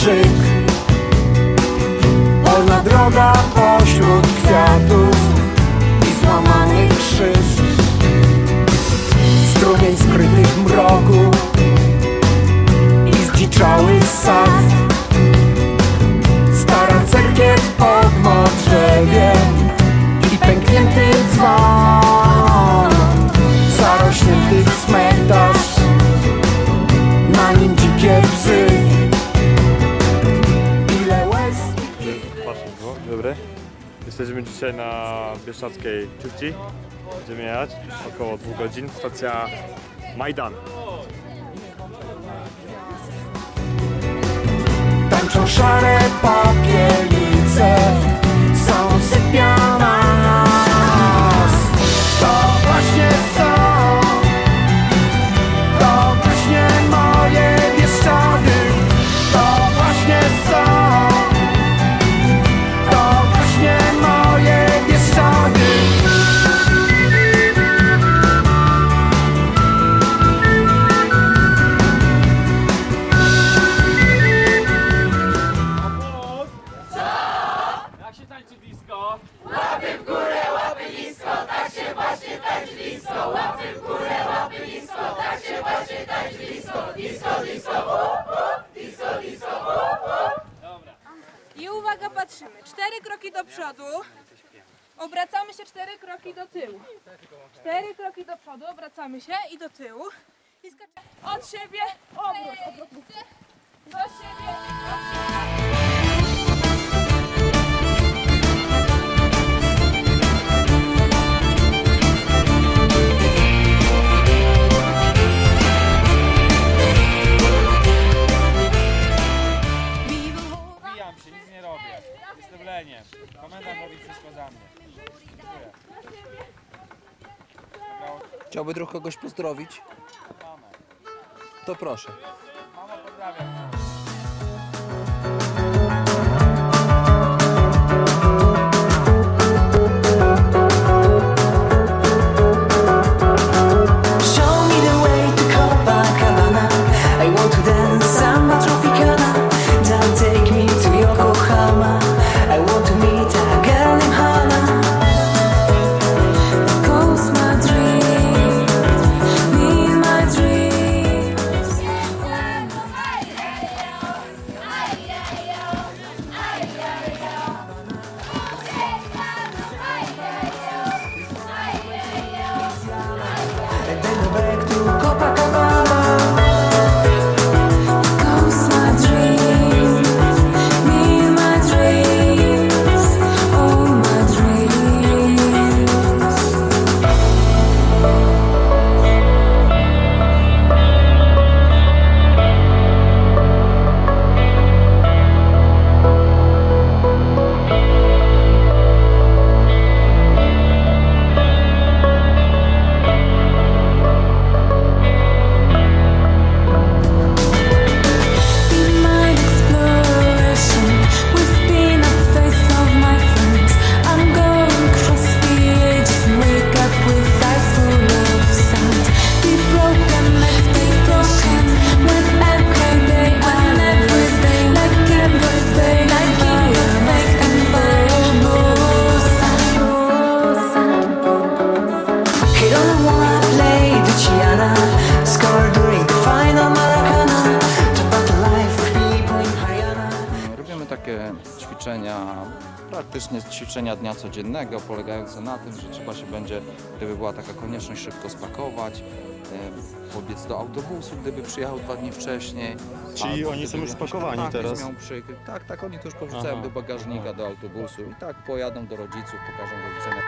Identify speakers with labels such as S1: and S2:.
S1: szyk Wolna droga pośród kwiatów I
S2: złamany krzyż Strumień skrytych mrok Dzień dobry. Jesteśmy dzisiaj na Bieszczadzkiej Ciuchci. Będziemy jechać około dwóch godzin. Stacja Majdan. Tańczą
S3: szare pary tańczy disco?
S4: I uwaga, patrzymy. Cztery kroki do przodu. Obracamy się cztery kroki do tyłu. Cztery kroki do przodu, obracamy się i do tyłu. I skaczemy od siebie, obrót, obrót. Do siebie, od siebie.
S3: Robię. Jestem leniem. Komendant robi wszystko za mnie. Dziękuję.
S5: Chciałby druh kogoś pozdrowić?
S3: Mamę.
S5: To proszę.
S3: Mamo, pozdrawiam.
S5: Ćwiczenia, praktycznie ćwiczenia dnia codziennego, polegające na tym, że trzeba się będzie, gdyby była taka konieczność, szybko spakować, pobiec do autobusu, gdyby przyjechał dwa dni wcześniej.
S1: Czyli oni są już spakowani teraz?
S5: Tak, tak, oni to już porzucają
S1: Aha.
S5: do bagażnika, do autobusu i tak pojadą do rodziców, pokażą rodzicom.